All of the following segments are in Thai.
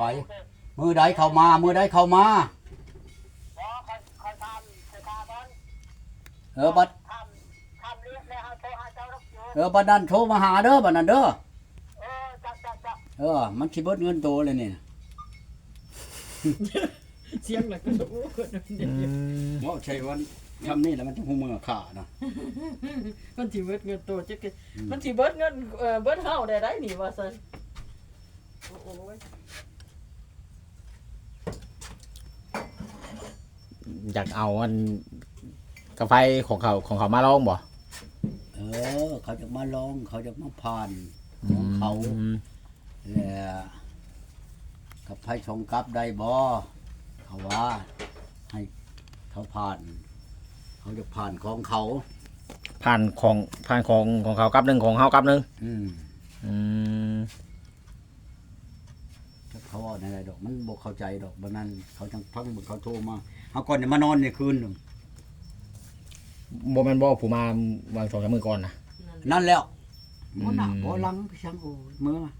ไป มือใดเข้ามา มือใดเข้ามา บ่คอยคอยทำคอยทำมันเออบัดทำทำเรียกแล้วโทรหาเจ้ารับอยู่เออบัดนั้นโทรมาหาเด้อบัดนั้นเด้อ เออจักจักจักเออ มันสิเบิดเงินโตเลยนี่เสียงหลักกระโอ้คนนั้นอืมบ่ใช่วันทำนี่แล้วมันจะหูมือขานะมันสิเบิดเงินโตจักเกอืมมันสิเบิดเงินเอ่อเบิดเฮาได้ได้นี่ว่าซั่นโอ้ย อยากเอาอันกาแฟของเขาของเขามาลองบ่เออ เขาจะมาลอง เขาจะมาผ่านของเขาอืมแล้วกับไผชงกับได้บ่เขาว่า ให้เขาผ่าน เขาจะผ่านของเขา ผ่านของผ่านของของเขากับหนึ่งของเฮากับหนึ่งอืมอืมถ้าเขาว่าในไรดอก มันบ่เข้าใจดอกบันนั้น เขาจังพังมึงเขาโทรมา เอาก่อนเนี่ยมานอนในคืนหนึ่งบ่แม่นบ่ผู้มาวางสองสามมือก่อนนะ นั่นแล้วอืมบ่หนักบ่หลังพี่ช่างโอ้ยมือมา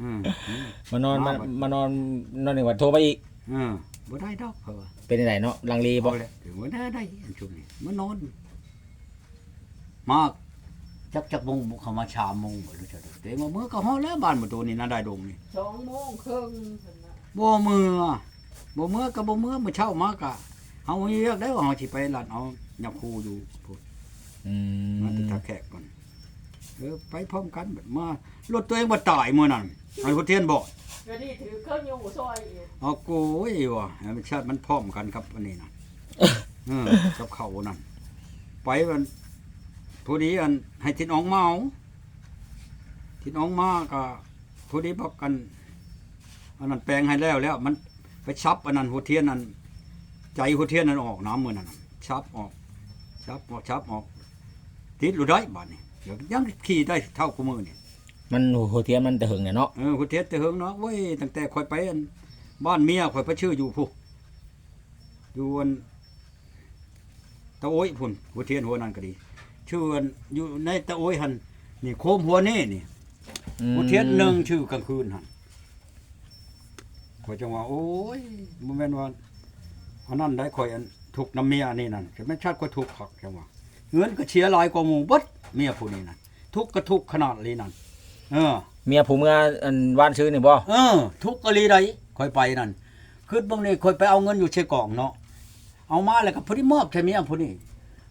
อืมอืม มานอนมามามานอนนอนหนึ่งวันโทรไปอีกอืมบ่ได้ดอกเพราะว่าเป็นไงเนาะลังเลบ่บ่เลยถึงว่าได้ได้อันชุมนี้มานอน มากจักจักโมงบุกเข้ามาชามโมงบ่รู้จักดอกแต่ว่ามื้อก็ฮอดแล้วบ้านบ่ตัวนี้น่าได้ดงนี่สองโมงครึ่งพุ่นน่ะบ่มื้อ บ่มื้อก็บ่มื้อมื้อเช้ามากะเฮาเรียกได้ว่าเฮาสิไปลัดเอายับคูอยู่พูดอืมาติดมตาแขกก่อนเออไปพร้อมกันแบบมารถตัวเองบ่ตายมื้อนั้นไอ้พุทเทียนบอกก็นี่ถือเครื่องอยู่ซอยอีกเอาโกยว่ะให้มันชาติมันพร้อมกันครับอันนี้นะเออกับเขานั่นไปมันผู้นี้อันให้ทินอองเมาทินอองมาก็ผู้นี้บอกกันอันนั้นแปลงให้แล้วแล้วมัน ไปชับอันนั้นหัวเทียนนั้น ใจหัวเทียนนั้นออกน้ำมือนั่นน่ะชับออกชับออกชับออกติดหรือได้บ้านนี่เดี๋ยวยังขี่ได้เท่ากูมือนี่มันโหเทียนมันแต่หึงเนี่ยเนาะเออหัวเทียนแต่เฮิงเนาะเว้ยตั้งแต่คอยไปอันบ้านเมียคอยไปชื่ออยู่ผู้อยู่อันตะโอ้ยพุ่นหัวเทียนหัวนั้นก็ดี ชื่ออันอยู่ในตะโอ้ยหันนี่โคมหัวนี่นี่อืมหัวเทียนหนึ่งชื่อกลางคืนหัน คอยจังว่า โอ้ยบ่แม่นว่าอันนั้นได้คอยอันถูกน้ำเมียนี่นั่นแต่ไม่ชาติก็ถูกขักจังว่าเงินก็เชียร์หลายกว่าหมู่เบดเมียผู้นี้นั่นทุกข์ก็ทุกข์ขนาดนี้นั่นเออ เมียผู้เมื่ออันว่านชื่อนี่บ่เออ ทุกกะลีใดค่อยไปนั่นคือบางนี่ค่อยไปเอาเงินอยู่เชกล่องเนาะเอามาแล้วก็พอดีมอบใช่เมียผู้นี้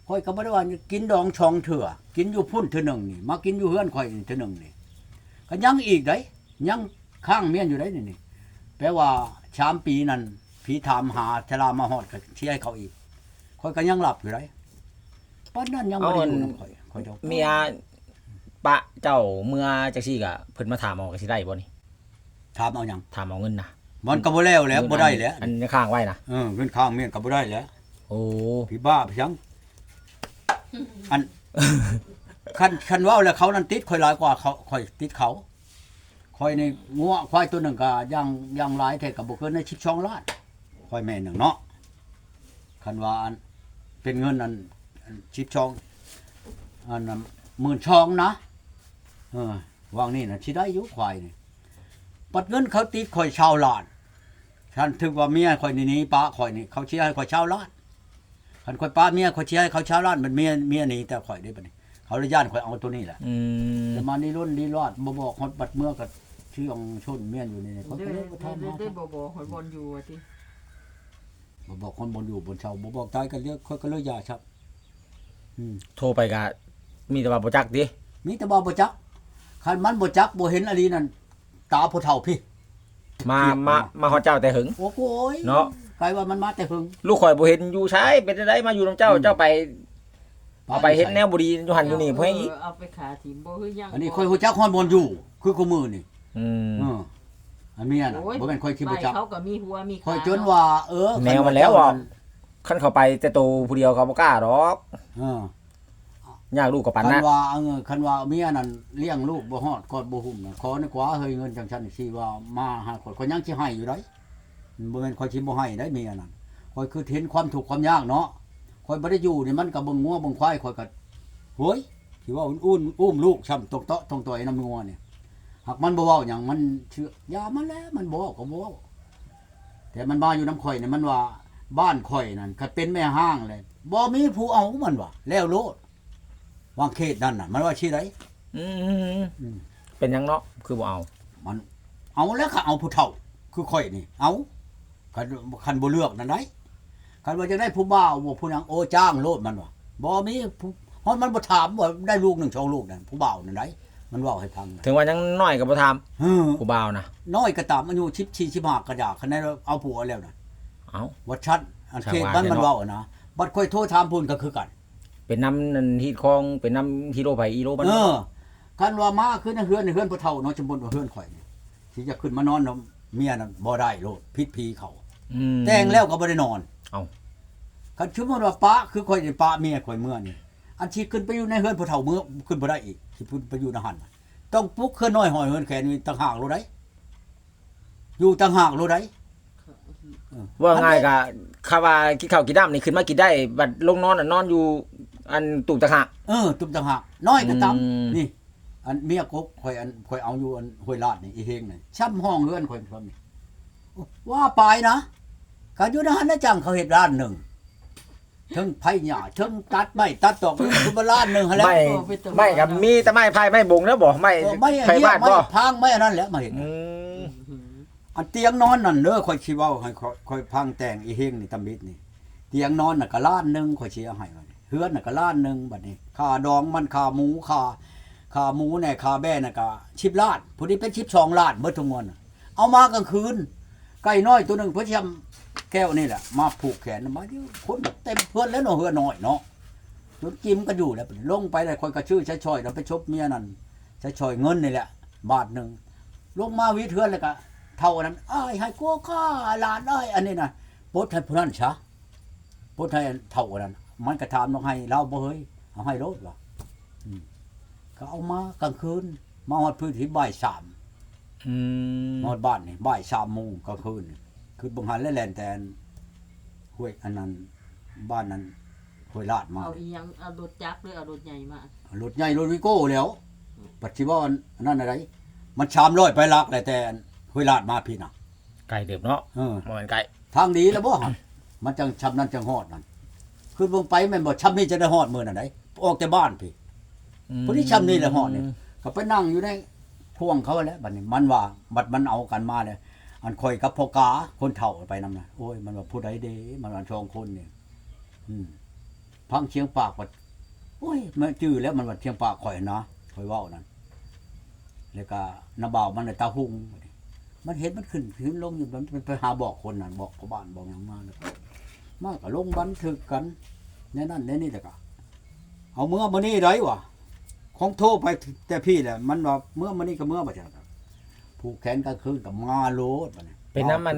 ค่อยก็บ่ได้ว่ากินดองชองเถื่อกินอยู่พุ่นเถื่อหนึ่งนี่มากินอยู่เฮือนค่อยเถื่อหนึ่งนี่ก็ยังอีกได้ยังข้างเมียนอยู่ได้นี่นี่ แปลว่าชามปีนั้นผีถามหาชรามาฮอดก็เชียร์ให้เขาอีกค่อยก็ยังหลับอยู่ได้ป้านนั้นยังบ่ได้อยู่นำค่อยค่อยเจ้าเมียปะเจ้าเมื่อจักซี่ก็เพิ่นมาถามเอาก็สิได้บ่นี่ถามเอาหยังถามเอาเงินนะมันก็บ่แล้วแหล้วบ่ได้แล้วอันนี้ข้างไว้นะเออเงินข้างเมียนก็บ่ได้แล้ว โอ้พี่บ้าพี่ยังอันคันคันเว่าแล้วเขานั้นติดค่อยหลายกว่าเขาค่อยติดเขา ค่อยในงัวควายตัวหนึ่งก็ย่างย่างหลายแท้กับบ่เกินในชิบช่องล้านค่อยแม่หนึ่งเนาะคันว่าอันเป็นเงินอันอันชิบช่องอันนั้นหมื่นช่องนะเออวางนี่นะสิได้อยู่ควายนี่ปัดเงินเขาติดค่อยชาวล้านท่านถึงว่าเมียค่อยนี่หนี้ป้าค่อยนี่เขาเชียร์ให้ค่อยชาวล้านคันข่อยป้าเมียข่อยเชียร์ให้เขาชาวล้านมันเมียเมียหนีแต่ข่อยได้ปะนี่เขาเลยย่านข่อยเอาตัวนี้แหละอืมแต่มานี่รุ่นดีรอดบ่บอกฮอดบัดเมื่อกับ ชื่อของชนเมียนอยู่นี่เขาได้ก็เลยได้บ่ทำได้มาได้บ่บ่หอยบอลอยู่ว่าติบ่บอกคนบนอยู่บนเชาบ่บอกตายกันเรียกข่อยก็เลยอย่าครับ อืมโทรไปก็มีแต่ว่าบ่จักดิมีแต่บ่บ่จักคันมันบ่จักบ่เห็นอะไรนั่นตาผู้เฒ่าพี่ มามา มาฮอดเจ้าแต่หึง โอ้โหยเนาะไกลว่ามันมาแต่หึงลูกข่อยบ่เห็นอยู่ใช้เป็นจังไดมาอยู่นํเจ้าอืม เจ้าไปเอาไปเฮ็ดแนวบ่ดีอยู่หั่นอยู่นี่เพิ่นอีกเเอาไปขาถิ่มบ่คือยังอันนี้ข่อยฮู้จักฮอดบนอยู่ คือคู่มือนี่ อืม เอออันเมียน่ะโอ้ย บ่แม่นข่อยคิดบ่ใบจักเขาก็มีหัวมีขาข่อยจนว่า เออแนวมันแล้วว่าคันเข้าไปแต่โตวผู้เดียวเขาบ่กล้าดอกเออ ยากลูกกับปันคันะ นว่าเออคันว่าเมียนั่นเลี้ยงลูกบ่ฮอดกอดบ่หุ่มน่ะขอนี่กว่าเฮ้ยเงินจังซั่นสิว่ามาหาข่อยข่อยยังสิให้อยู่ได้บ่แม่นข่อยสิบ่ให้ได้เมียนั่นข่อยคือเห็นความทุกข์ความยากเนาะข่อยบ่ได้อยู่นี่มันก็เบิ่งงัวเบิ่งควายข่อยก็โหยสิว่าอุ่นๆอุ้มลูกช้ำตกเตาะตรงตัวไอ้น้ำงัวเนี่ย หากมันบ่เว้าหยังมันเชื่อยามันแล้วมันบ่เว้าก็บ่เว้าแต่มันมาอยู่น้ำข่อยเนี่ยมันว่า บ้านข่อยนั่นคันเป็นแม่ห้างเลยบ่มีผู้เอามันว่าแล้วโลดวางเขตนั่นน่ะ มันว่าชื่อไดอืมอืมเป็นหยังเนาะคือบ่เอา มันเอาแล้วก็เอาผู้เฒ่า คือข่อยนี่ เอาคันคันบ่เลือกนั่นได้คันว่าจะได้ผู้บ่าวบ่ผู้หยังโอจ้างโลดมันว่าบ่มีผู้เพราะมันบ่ถามว่าได้ลูกหนึ่งสองลูกนั่นผู้บ่าวนั่นได้ มันเว้าให้ฟังนะถึงว่ายังน้อยก็บ่ถามเออผู้บ่าวนะน้อยก็ตามอายุชิบชีชิบหากกระดาษคะแนนเอาผัวแล้วน่ะเอ้า วัดชัดอันเขตช่างว่าบ้านมันเนาะเว้าอะนะบัดค่อยโทษถามพุ่นก็คือกัน เป็นน้ำนันที่คลองเป็นน้ำฮีโร่ไผอีโร่บ้านเออคันว่ามาขึ้นในเฮือนในเฮือนผู้เฒ่าเนาะจำบนว่าเฮือนข่อยนี่ที่จะขึ้นมานอนเนาะเมียน่ะบ่ได้โลดพิษพีเขามแต่งแล้วก็บ่ได้นอนเอ้า คันชุมว่าปะคือข่อยนี่ปะเมียข่อยเมื่อนี่ อันที่ขึ้นไปอยู่ในเฮือนผู้เฒ่าเมื่อขึ้นบ่ได้อีกที่พุ่นไปอยู่ในหันน่ะต้องปลุกขึ้นน้อยหอยเฮือนแขนนี่ต่างหากโลดได้อยู่ต่างหากโลดได้เออว่าง่ายก็คาว่ากินข้าวกินน้ำนี่ขึ้นมากินได้ บัดลงนอนน่ะนอนอยู่ อันตุ่มตะหากเออ ตุ่มต่างหากน้อยก็ตามอืมนี่อันเมียกบข่อยอันข่อยเอาอยู่อันห้วยลาดนี่อีเฮงนี่ช้ำห้องเฮือนข่อยพร้อมนี่ว่าไปนะก็อยู่ในหันนะจังเขาเฮ็ดร้านหนึ่ง ถึงไผหญ้าถึงตัดไม้ตัดตอกคือบ่ร้านหนึงหั่นแหละไม่ไม่กับมีแต่ไม้พายไม้บงแล้วบ่ไม่เออไม่ไผเหี้ยบ้านไม่บ่พังไม่อันนั้นแหละมาเห็นอืมอันเตียงนอนนั่นเด้อข่อยสิเว้าให้ข่อยข่อยพังแต่งอีเฮงนี่ตำบิดนี่ เตียงนอนน่ะก็ล้านหนึงข่อยสิเอาให้บัดนี้เฮือนน่ะก็ล้านหนึงบัดนี้ค่าดองมันค่าหมูค่าค่าหมูเนี่ยค่าแบ่น่ะก็10ล้านผู้นี้เป็น12ล้านเบิดทั้งมวลน่ะเอามากลางคืนไก่น้อยตัวหนึงเพิ่นสิทำ แก้วนี่แหละมาผูกแขนมาที่คนเต็มเพื่อนแล้วเนาะเฮือน้อยเนาะจนกิมก็อยู่แล้วบัดนี้ลงไปได้ข่อยก็ชื่อใช้ช่อยแล้วไปชบเมียนั่นใช้ช่อยเงินนี่แหละ บาทหนึงลงมาวิเทือนแล้วก็เท่านั้นอ้ายให้กูค่าหลานอ้ายอันนี้น่ะปลดให้ผู้นั้นซะพุทธให้เท่านั้น มันกระทำต้องให้เราบ่เฮ้ยเอาให้รถวะอืมก็เอามากลางคืน มาฮอดพื้นที่บ่ายสามอืมมาฮอดบ้านนี่บ่ายสามโมงกลางคืนนี่ คือบังหันและแลนแต่นห้วยอันนั้นบ้านนั้นห้วยลาดมาเอาอีหยังเอารถจักรหรือเอารถใหญ่มารถใหญ่รถวิโก้แล้วปัจจุบันอันนั้นอะไรมันชามร้อยไปลักเลยแต่ห้วยลาดมาพี่น่ะไก่เดือบเนาะเออบ่แม่นไก่ทางดีแล้วบ่หั่นมันจังชำนั้นจังฮอดนั่นคือลงไปแม่นบ่ชำนี้จะได้ฮอดมื้อนั้นไดออกแต่บ้านพี่ผู้ที่ชำนี่แหละเหาะเนี่ยก็ไปนั่งอยู่ในพ่วงเขาแหล้วบัดนี้มันว่าบัดมันเอากันมาเลย อันคอยกับพ่อกาคนเฒ่าไปนำนะโอ้ยมันว่าผู้ใดเด้มันว่าชองคนเนี่ยอืมพังเชียงปากว่าโอ้ยมันจื้อแล้วมันว่าเชียงปากข่อยนะข่อยเว้านั่นแล้วก็นาบ่าวมันน่ะตาหุงมันเห็นมันขึ้นขึ้นลงอยู่มันไปหาบอกคนนั่นบอกพ่อบ้านบอกหยังมาแล้วมาก็ลงบันทึกกันแน่นั่นแน่นี่แหละก็เอาเมื่อมื้อนี้ได้วะของโทรไปแต่พี่แหละมันว่าเมื่อมันนี่ก็เมื่อบ่ใช่ครับ ผูกแขนก็คือกับมาโลดบัดนี้เป็นน้ำมัน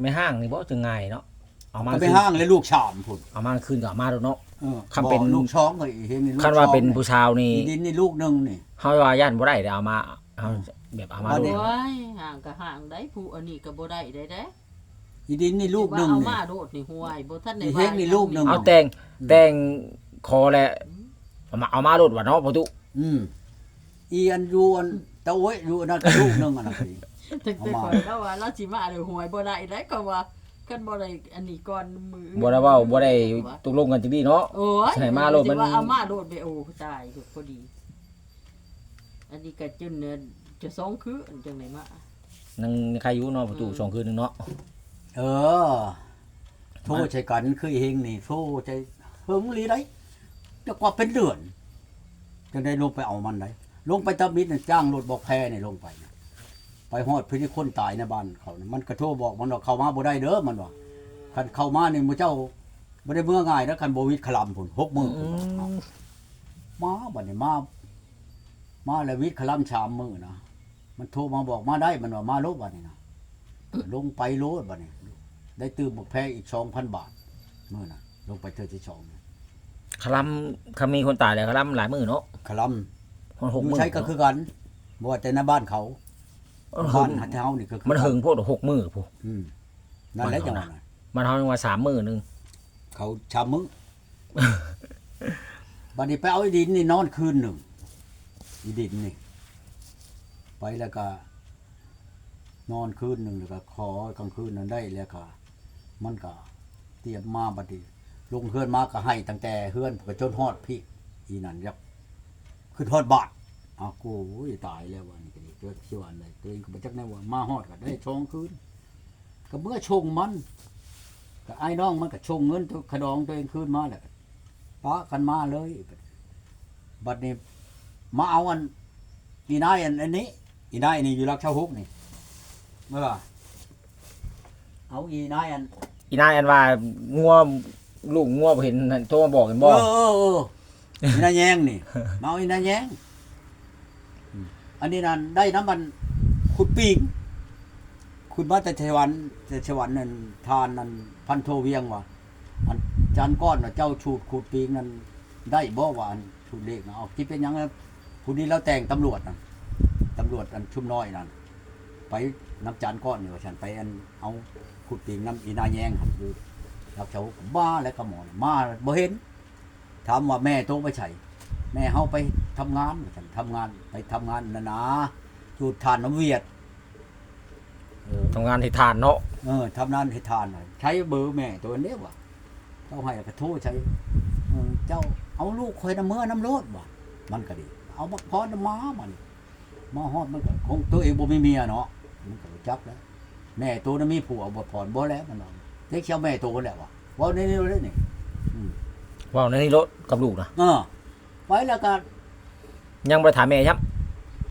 ไม่ห้างนี่บ่จึงง่ายเนาะเอามาก็ไปคืนห้างเลยลูกชามพุ่นเอามาคืนก็เอามาโดดเนาะเออคำเป็นบอกลูกช้องก็อีเฮงนี่ลูกคันว่าช้องเป็นผู้ชาวนี่อีดินนี่ลูกหนึงนี่ เฮาว่าย่านบ่ได้เดี๋ยวเอามาเอาแบบเอามาเอาโดดิดโอ้ยห่างก็ห่างได้ผู้อันนี้ก็บ่ได้ได้เด้อีดินนี่ลูกหนึงว่าเอานี่ มาโดดนี่ห่วยบ่ทันได้อีเฮงนี่ลูกหนึ่ง เอาแต่งแต่งคอแหละเอามาเอามาโดดว่าเนาะพ่อตุอืมอีอันอยู่อัน ตะโอ้ยอยู่อันนั้นก็ลูกหนึงอันนั้นก็ดีถึงเอาแต่มาก่อนก็ว่าเราสิมาได้ห่วยบ่ได้ได้ก็ว่ากันบ่ได้อันนี้ก่อนมือบ่ได้เว้าบ่ได้ตกลงกันจังดีเนาะ โอ้ยใส่มาโลดมันสิว่าเอามาโดดไปโอ้ตายถูกพอดี อันนี้ก็จนเนี่ยจะสองคืออันจังไหนมานังใครอยู่เนาะพ่อตุสองคืนนึงเนาะเออโทษใช้กันคืออีเฮงนี่โทษใจเฮิงลีได้แต่กว่าเป็นเดือนจะได้ลงไปเอามันได้ ลงไปตะมิดน่ะจ้างรถบอกแพนี่ลงไปน่ะไปฮอดพื้นที่คนตายในบ้านเขาน่ะมันกระโทรบอกมันว่าเข้ามาบ่ได้เด้อมันว่าคันเข้ามานี่มื้อเจ้าบ่ได้เมื่อง่ายนะคันบ่วิดขลำพุ่นหกมื้อพุ่นว่ามาบัดนี้มามาแล้ววิดขลำชามมื้อนะมันโทรมาบอกมาได้มันว่ามาโลดบัดนี้นะลงไปโลดบัดนี้ ได้ตื้มบอกแพอีก2,000บาทมื้อน่ะลงไปเทื่อที่สองเนี่ยคลำคำมีคนตายแล้วคลำหลายมื้อเนาะขลำ มันหกอยู่มื้อใช้ก็คือกันบ่ว่าแต่ในบ้านเขามันหึบ้านงหัดเท้านี่ก็คือมันหึงพวกหกมื้อพูอืมนั่นแหละจังหวะนั้นมันเฮายังว่าสามมื้อนึงเขาชามมึงบัดนี้ไปเอาไอ้ดินนี่นอนคืนหนึ่งอีดินนี่ ไปแล้วก็ นอนคืนหนึ่งแล้วก็ขอกลางคืนนั้นได้แล้วก็มันก็เตรียมมาบัดนี้ลงเฮือนมาก็ให้ตั้งแต่เฮือนก็จนฮอดพี่อีนั่นยัก ขึ้นฮอดบาทอ้าวกูอุ้ยตายแล้ววันนี้ก็ดีเกิดที่วันใดตัวเองก็บ่จักแน่ว่ามาฮอดก็ได้ชองคืนก็เมื่อชงมันก็ไอ้น้องมันก็ชงเงินตัวขดองตัวเองคืนมาแหละปะกันมาเลย บัดนี้มาเอาอันอีนายอันอันนี้ อีนายอันนี้อยู่รักเช่าฮุกนี่เมื่อเอาอีนายอันอีนายอันว่างัวลูกงัวบ่เห็นนั่นโทรมาบอกเห็นเอบ่อเออ อออีนาแยงนี่เอาอีนาแยง อันนี้นั่นได้น้ำมันขุดปีงขุดมาแต่เทวันแต่เทวันนั่นทานนั่นพันโทเวียงว่ะอันจานก้อนน่ะเจ้าชูดขุดปีงนั่นได้บ่ว่าอันชูดเลขนะเอาที่เป็นยังไงผู้นี้แล้วแต่งตำรวจนั่นตำรวจอันชุ่มน้อยนั่นไปน้ำจานก้อนนี่ว่ฉันไปอันเอาขุดปีงน้ำอีนาแยงหันอยู่รับเช้าบ้าแล้วก็หมอนมาบ่เห็น ถามว่าแม่โตไปใช่แม่เฮาไปทำงานฉันทำงานไปทำงานนะนะจูดทานน้ำเวียดเออทำงานที่ทานเนาะเออทำงานให้ทานหน่อยใช้เบอร์แม่ตัวนี้วะเจ้าให้กระโทษใช้เออเจ้าเอาลูกคอยน้ำเมื่อน้ำรดวะมันก็ดี เอาบักพอน้ำม้ามันมาฮอดมันก็คงตัวเองบ่มีเมียเนาะมันก็รู้จักแล้วแม่ตัวนั้นมีผัวบ่ผ่อนบ่แล้วมันเอาเด็กเชียวแม่ตัวแล้ววะเว่าในนี้เลยนี่ ว้าวในนี่รถกับลูกนะเออไปแล้วก็ยังบ่ได้ถามแม่ครับ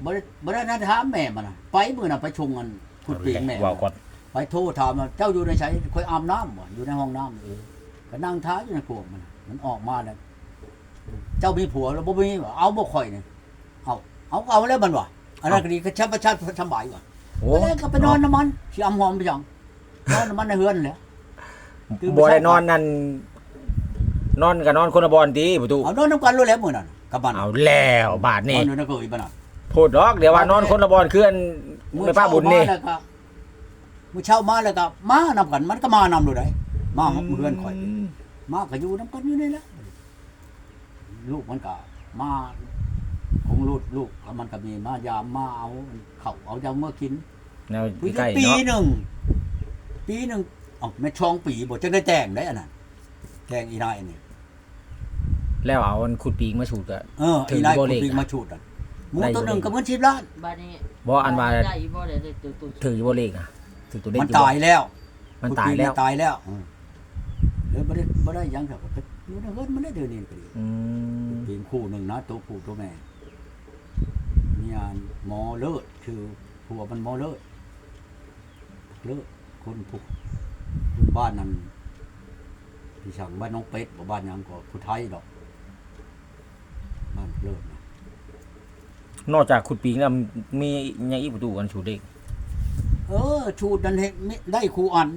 บ่ได้บ่ได้นัดถามแม่มันน่ะไปมื้อน่ะไปชงกันขุดปีกแม่ว้าวก่อนไปโทรถามว่าเจ้าอยู่ในไสค่อยอาบน้ำบ่อยู่ในห้องน้ำเออก็นั่งท้ายอยู่ในพวกมันน่ะมันออกมาแล้วเจ้ามีผัวแล้วบ่มีบ่เอาบ่ค่อยนี่เอาเอาเอาแล้วมันว่ะอันนั้นก็ดีก็ชับประชัดสบายว่ะโอ้แล้วก็ไปนอนน้ำมันสิอำหอมไปจังนอนน้ำมันในเฮือนแหละ บ่ได้นอนนั่น นอนก็นอนคนละบอนติประตูเอานอนน้ำกันรู้แล้วมื้อนั้นกับมันเอาแล้วบาทนี่นี่นอนในเกยบ่น่ะพูดดอกเดี๋ยวว่านอนคนละบอนคืออันไม่ป้าบุญนี่มื้อเช้ามาแล้วก็มื้อเช้ามาแล้วก็มานำกันมันก็มานำดูได้มาเฮือนข่อย มาก็อยู่น้ำกันอยู่นี่แหละลูกมันก็มาของลูกลูกมันก็มีมายามมาเอาเขาเอายาเมื่อกินแนวปีใกล้ปีเนาะหนึ่งปีหนึ่งอ๋อไม่ช่องปีบ่จะได้แต่งได้อันนั้นแต่งอีนายนี่ แล้วเอาอันขุดปีกมาสูดก็ เออถึงอีนายบ่คนเลขปีอะมาชูดอะหมูได้ตัวหนึ่งบ่เลขก็เหมือนชิบล้านบ้านนี้บ่อันว่าได้อีบ่ได้ได้ตัวตัวถืออยู่บ่เลขนะถือตัวเลขมันอยู่บ่ตายแล้วมันตายแล้วตายแล้วอืมเลยบ่ได้บ่ได้หยังครับอยู่ในเฮือนมันได้เดือนนี้ก็ดีอืมปีนคู่หนึ่งนะตัวผู้ตัวแม่มีอันหมอเลิศคือผัวมันหมอเลิศเลิศคนผู้คนบ้านนั้นพี่ช่างบ้านน้องเป็ดบ่บ้านหยังก็ผู้ไทยดอก บ้านเลิศนะนอกจากขุดปีกแล้วมีหยังอีกประตูกันสูดเลขเออชูดนั้นเห็นมิได้ครูอัน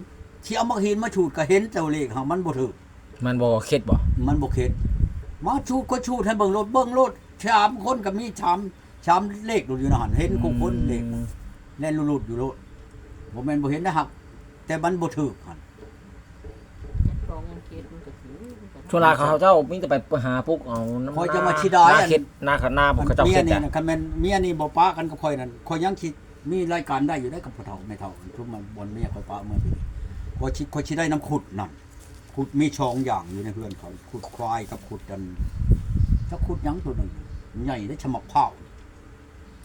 ที่เอามาเห็นมาชูดก็เห็นเจ้าเลขหามันบ่ถูกมันบ่เข็ดบ่มันบ่เข็ดมาชูดก็ชูดให้เบิ่งรถเบิ่งรถชามคนก็มีชามชามเลขอยู่ในหันเห็นคงคนเลขแล่นลุดๆอยู่โลดบ่แม่นบ่เห็นนะครับแต่มันบ่ถูกหั่น จัดกองเขตมันก็ถือมันก็ ช่วงลาเขาเจ้ามีแต่ไปหาพวกเอาน้ำคอยจะมาชิดายนาอันเข็ดนาขนาพวกเขาเจ้าเมียเข็ดนี่จ้ะนะคันแม่นเมียนี่บ่ปะกันกับข่อยนั่นข่อยยังคิดมีรายการได้อยู่ได้กับพ่อเฒ่าแม่เฒ่าทุกมันบ่นเมียข่อยปะเมื่อปีข่อยสิข่อยสิได้น้ำขุดนั่นขุดมีช่องอย่างอยู่ในเฮือนเขาขุดควายกับขุดกันถ้าขุดหยังตัวหนึงใหญ่ได้ฉมักเผา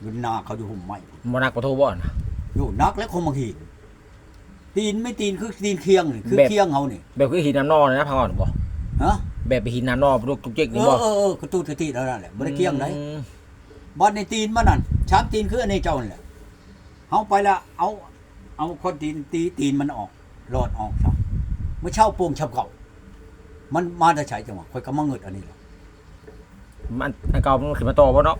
อยู่นาเขาอยู่ห่มไม้บ่นักบ่โทรบ่นะ อยู่นักและคงมาหินตีนไม่ตีนคือตีนเคียงนี่คือแบบ เคียงเฮานี่ แบบคือหินน้ำนอเลยนะพังอ่อนบ่ ฮะแบบไปหินน้ำนอลูกจุกจิกเอนี่อบ่เออเออกระตูกระติแล้วนั่นแหละบ่ได้เคียงได้อืมบอลในตีนมันนั่นชามตีนคืออันนี้เจ้านั่นแหละเฮาไปละเอา เอาคนตีนตีตีนมันออกรอดออกซะเมื่อเช้าโป่งฉับเก่า มันมาแต่ใช้จังหวะค่อยก็มาเงิดอันนี้แหละมันอันเก่ามันขึ้นมาต่อบ่เนาะ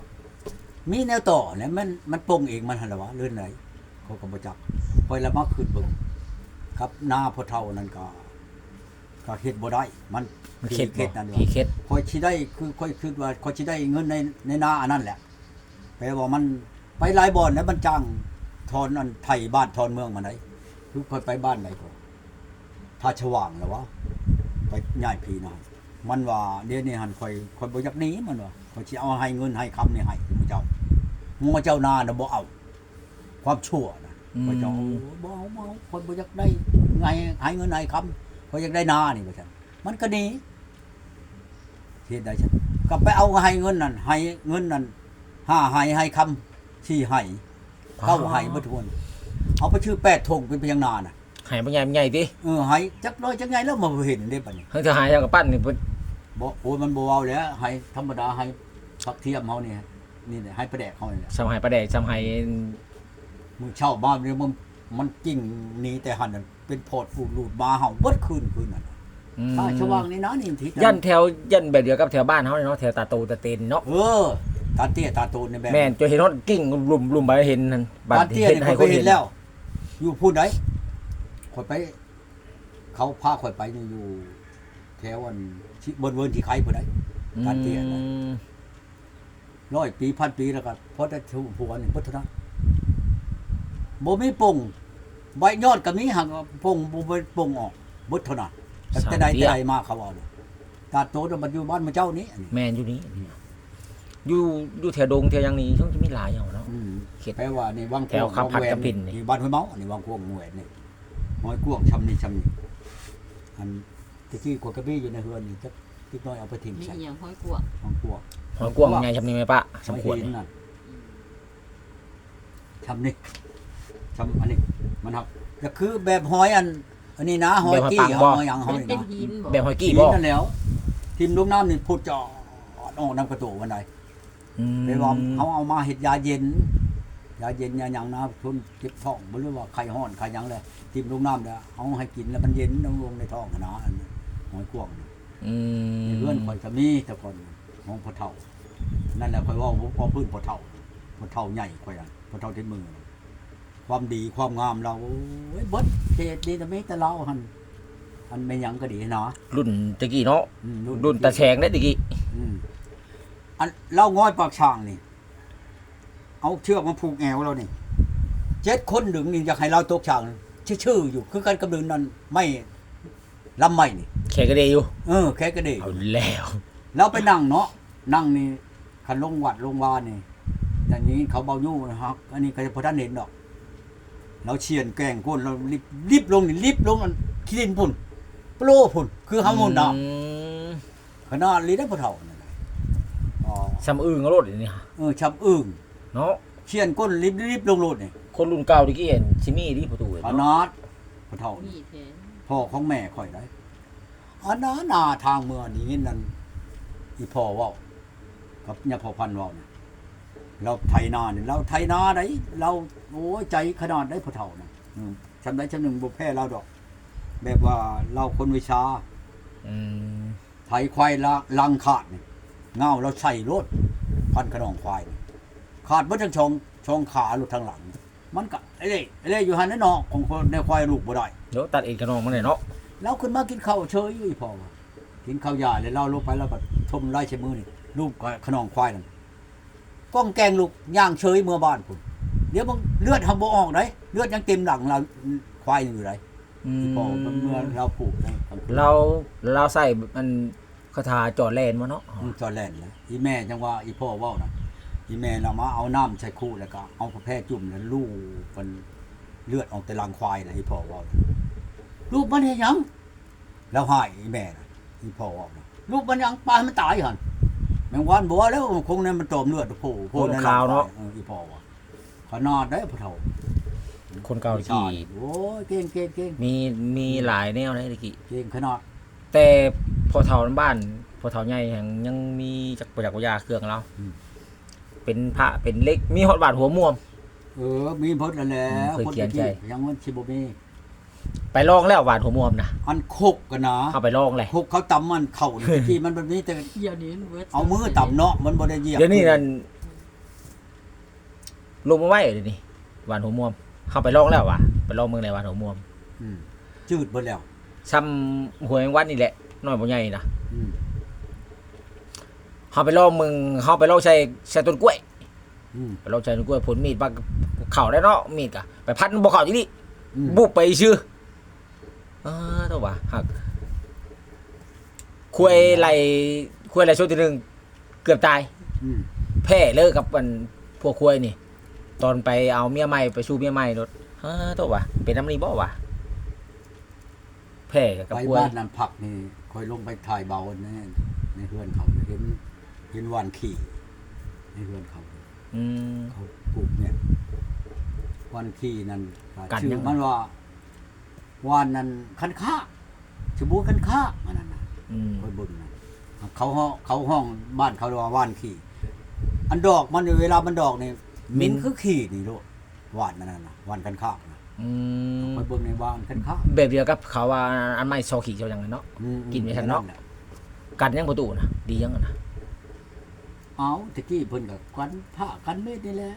มีแนวต่อเนี่ยมันมันโป่งเองมันหั่นล่ะวะเลื่อนไหนเขาก็บ่จักค่อยละมาขึ้นเบิ่งครับหน้าพ่อเฒ่านั่นก็ ก็เฮ็ดบ่ได้ มันมันเข็ดเข็บ่ดนั่นผีวะเข็ดคอยชิได้คือคอยคิดว่าคอยชิได้เงินในในหน้าอันนั้นแหละแปลว่ามันไปหลายบ่อนแล้วมันจ้างทอนอันไทยบ้านทอนเมืองมาไหนคือคอยไปบ้านไหนก็ท่าฉว่างแล้ววะไปย่ายพีนายมันว่าเดี๋ยวนี้หันคอยคอยบ่อยากหนีมันว่าคอยสิเอาให้เงินให้คำนี่ให้หมู่เจ้าหมู่เจ้านาน่ะบ่เอา ความชั่วนะอืมบ่จะเอาบ่เอาบ่เอาคนบ่อยากได้ไงหายเงินไหนคำเขา อยากได้นานี่บ่ใช่มันก็หนีเฮ็ดได้ฉันก็ไปเอาให้เงินนั่นให้เงินนั่นห้าให้ให้คำสี่ให้เก้าให้บ่ทวนเอาไปชื่อแปดธงเป็นเพียงนาน่ะใหายบ่ใหญ่บ่ใหญ่ติเออให้จักน้อยจักใหญ่แล้วมาเห็นได้บัดนี้เฮ้ยถ้าหายเอากับปั้นนี่เพิ่นบ่โอ้ยมันบ่เอาแล้วให้ธรรมดาให้ผักเทียมเฮานี่นี่แหละให้ประแดกเฮานี่แหละสำหายประแดกสำหายมือเช่าบ้านเนี่ยมันมันกิ่งหนีแต่หันนั่น เป็นโพดฟูดลูดมาเห่าเบิดคืนคืนนั่นอืมถ้าชว่างนี่นะนี่ทิศยันแถวยันแบบเดียวกับแถวบ้านเฮาเนาะแถวตาโตตาเตนเนาะเออตาเตี้ยตาโตนในแบบแม่นจะเห็นรถกิ้งลุ่มๆไปเห็นนั่นบัดตาเตี้ยเห็นนี่ให้ข่อยคนไปเห็เห็นนแล้ว อยู่พูดไหนข่อยไป เขาพาข่อยไปนี่อยู่ แถววันที่บนเวิร์นที่ไข่ผู้ใดตาเตี้ยนะอืมร้อยปีพันปีแล้วก็พอได้ถูกผัวนี่พุทธนะบ่มีปุ่ง ใบยอดก็มีหักปุ่งบ่เป็นปุ่งออกบุตเท่านั้นแต่แต่ใดแต่ใดมาเขาเอาเลยตาโตน่ะมันอยู่บ้านมาเจ้านี้อันนี้แม่นอยู่นี่อยู่อยู่แถวดงแถวหยังนี้ช่วงจะมีหลายอย่างเนาะอืมเข็ดแปลว่านี่วังแถวขับผัดกระปิ่นนี่นี่บ้านห้วยเมาอันนี้วังพวงหวยนี่ห้อยกวงชำนี่ชำนี่อันตะกี้กวดกระบี้อยู่ในเฮือนนี่จักนิดน้อยเอาไปทิ้งมีใส่อหย่างห้อยกวกห้องกวงหอยกวางไงชำนี้ไหมปะสมควรไหินนั่นชำนี่ ชำอันนี้มันครับก็คือแบบหอยอัน อันนี้นะหอยกี้หอยหยังหมัอนยเป็นนะหินบ่แบบหอยกี้หินบ่นั่นแล้วทิมลูกน้ำนี่พุดจอดออกน้ำกระตูวันใดอืมไปว่าเขาเอามาเห็ดยาเย็น ยาเย็นยาหยังนะทุนเจ็บท้องบ่รู้ว่าไข้ห้อนไข้หยังเลยทิมลูกน้ำแล้วเอาให้กินแล้วมันเย็นน้ำลงในท้องอะนะอันนั้นหอยกวางนี่อืมเพื่อนข่อยก็มีแต่ก่อนของพ่อเฒ่า นั่นแหละข่อยเว่าพอพื้นพ่อเฒ่าพ่อเฒ่าใหญ่ข่อยอะพ่อเฒ่าที่มือ ความดีความงามเราโอ้ยเบิดเจดดีแต่ไม่แต่เราหันอันไม่หยังก็ดีนะรุ่นตะกี้เนาะอืมรุ่นตะแชงได้ตะกี้อืมอันเล่าง้อยปากช่างนี่ เอาเชือกมาผูกแอวเรานี่เจ็ดคนดึงนี่อยากให้เราตกช่างชื่อๆอยู่ คือการกำเนิดนั้นไม่ลำไม่นี่แขกกระเดยอยู่เออแค่ก็ดี เอาแล้วเราไปนั่งเนาะนั่งนี่คันลงวัดลงวานนี่อย่างนี้เขาเบายู่นะครับอันนี้ก็จะพอท่านเห็นดอก เราเชียนแกล้งก้นเรารีบรีบลงนี่รีบลงอันขี้ดินพุ่นโปรพุ่นคือเฮามุนดาอืมขนาดลีได้พอเท่านั่นน่ะอ๋อซ้ำอึ้งก็รถนี่ฮะเออชับอึ้งเนาะเชียนก้นรีบรีบลงโลดนี่คนรุ่นเก่าตะกี้เห็นซิมี่ที่ประตูเห็นขเนาะนาดพอเท่ามีนี่แท้พ่อของแม่ข่อยได้อันนั้นนาทางเมืองนี้นั่นอีพ่อเว่ากับเนี่ยพ่อพันธุ์เว่าเนี่ย เราไทยนาเนี่ยเราไทยนาได้เราโอ้ยใจขนาดได้พอเท่านะอืมจำได้จำหนึ่งบุแพ้เราดอก แบบว่าเราคนวิชาอืมไทยควายละลังขาดนี่เงาเราใส่รถพันขนองควายนี่ขาดเบ่ทั้งชองชองขาหลุดทางหลัง มันก็ไอ้เล่ไอ้เล่อยู่หันนั่นเนาะของคนในควายลูกบ่ได้เดี๋ยวตัดเอ็นกระนองมาหน่อยเนาะเราขึ้นมากินข้าวเฉยอยู่อีพอว่ะกินข้าวยาเลยเล่าลูกไปแล้วก็ชมไล่เชมือนี่ลูกก็ขนองควายนั่น ก้องแกงลูกย่างเฉยเมื่อบ้านคุณเดี๋ยวมึงเลือดทำบ่ออกไหนเลือดยังเต็มหลังเราควายอยู่ไหนอือีพอมเมื่อเราปลูกนะกลงคืนเราเราใส่มันคาถาจอดแลนมาเนาะอืมจอแลนแล้วอีแม่จังว่าอีพ่อเว้านะอีแม่เรามาเอาน้ำใส่คู่แล้วก็เอากระแพร่จุ่มแล้วลูกมันเลือดออกแต่รังควายนะอีพ่อเว้านะลูกมันเฮ็ดหยังแล้วหายอีแม่นะอีพ่อเว้านะลูกมันยังปลาให้มันตายหั่น แมงวันบัวแล้วคงนั้นมันตอมเลือดโผล่โผล่ในรังควายเอออีพ่อว่าขนาดได้พ่อเฒ่าคนเก่าตะใช่กี้โอ้ยเก่งเก่งเก่งมีมีหลายแนวนะตะกี้เก่งขนาดแต่พอเฒ่าบ้านพอเฒ่าใหญ่แห่งยังมีจักรจักรยาเครื่องเราเป็นพระเป็นเล็กมีฮอดบาดหัวม่วม เออมีพดแล้วแหละเคยคนเขียนที่ใจยังมันสิบ่มี ไปลองแล้วบาดหัวม่วมนะอันโคกกันนะเข้าไปลองเลยพวกเขาตำมันเข่านี่ที่มันแบบนี้แต่เดี๋ยวนี้มันเวิร์ดเอามือตำเนาะมันบ่ได้เหยียบเดี๋ยวนี้นั่นลงมาไว้เดี๋ยวนี้บาดหัวม่วม เข้าไปลองแล้วว่ะไปลองเมืองในบาดหัวม่วมอืมจืดเบิดแล้วซ้ำหัวแมงวันนี่แหละน้อยบ่ใหญ่นะอืมเขาไปลองมึงเขาไปลองใช้ใช้ต้นกล้วยอืมไปลองใช้ต้นกล้วยผลมีดบักเข่าได้เนาะมีดกะไปพัดบ่เข่าที่นี่อืมบุบไปชื่อ อ่าเท่าว่าหักคุยไหลคุยไหลช่วงที่หนึ่งเกือบตายอืมแพ้เลิกกับมันพวกคุยนี่ ตอนไปเอาเมียใหม่ไปสู้เมียใหม่รถฮะโตวะเป็นน้ำนี้บ่วะแพ้กับไปป่วยบ้านนั้นผักนี่คอยลงไปถ่ายเบาแน่ในเฮือนเขาเห็นเห็นวันขี่ในเฮือนเขา อืม เขาปลูกเนี่ยวันขี่นั่นกันชื่ยัองมันว่า วานนั้นคันค่าชบูคันค่ามันนั่นน่ะอืมคอยเบิ่งนะเขาห้องเขาห้องบ้านเขาเรียกว่าว่านขี่อันดอกมันเวลามันดอกนี่มิ้นคือขี่นี่ลูกวานนั่นน่ะวานคันค่านะอืมคอยเบิ่งในวานคันค่าแบบเดียวกับเขาว่าอันใหม่ซอขี่เจ้าอย่างนั้นเนาะ อืมกินไม่ทันเนาะ แหละกันยังประตูนะดียังอะนะเอาตะกี้เพิ่นก็กันผ้ากันเม็ดนี่แหละ